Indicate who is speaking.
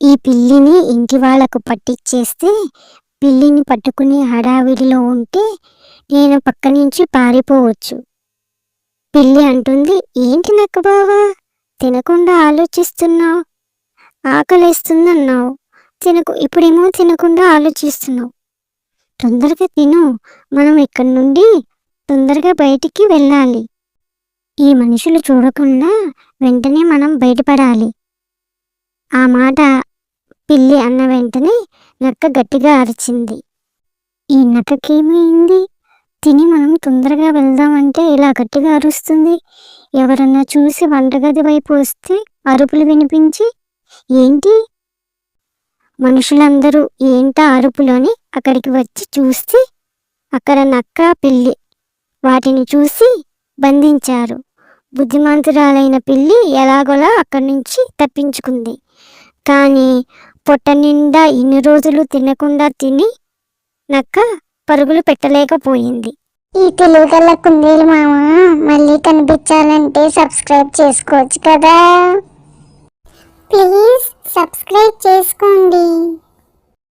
Speaker 1: ఈ పిల్లిని ఇంటి వాళ్ళకు పట్టిచ్చేస్తే పిల్లిని పట్టుకునే హడావిడిలో ఉంటే నేను పక్క నుంచి పారిపోవచ్చు. పిల్లి అంటుంది ఏంటి నక్క బావా? తినకుండా ఆలోచిస్తున్నావు? ఆకలేస్తుందన్నావు. తినకు ఇప్పుడేమో తినకుండా ఆలోచిస్తున్నావు. తొందరగా తిను. మనం ఇక్కడి నుండి తొందరగా బయటికి వెళ్ళాలి. ఈ మనుషులు చూడకుండా వెంటనే మనం బయటపడాలి. ఆ మాట పిల్లి అన్న వెంటనే నక్క గట్టిగా అరిచింది. ఈ నక్కకేమైంది? తిని మనం తొందరగా వెళ్దామంటే ఇలా గట్టిగా అరుస్తుంది. ఎవరన్నా చూసి వంటగది వైపు వస్తే అరుపులు వినిపించి ఏంటి? మనుషులందరూ ఏంటా అరుపులోని అక్కడికి వచ్చి చూస్తే అక్కడ నక్క పిల్లి వాటిని చూసి బంధించారు. బుద్ధిమంతురాలైన పిల్లి ఎలాగోలా అక్కడి నుంచి తప్పించుకుంది. కానీ పొట్ట నిండా ఇన్ని రోజులు తినకుండా తిని నక్క పరుగులు పెట్టలేకపోయింది.
Speaker 2: ఈ తెలుగుగల కుందేలు మామ మళ్ళీ కనిపించాలంటే సబ్స్క్రైబ్ చేసుకోవచ్చు కదా. ప్లీజ్ సబ్స్క్రైబ్ చేసుకోండి.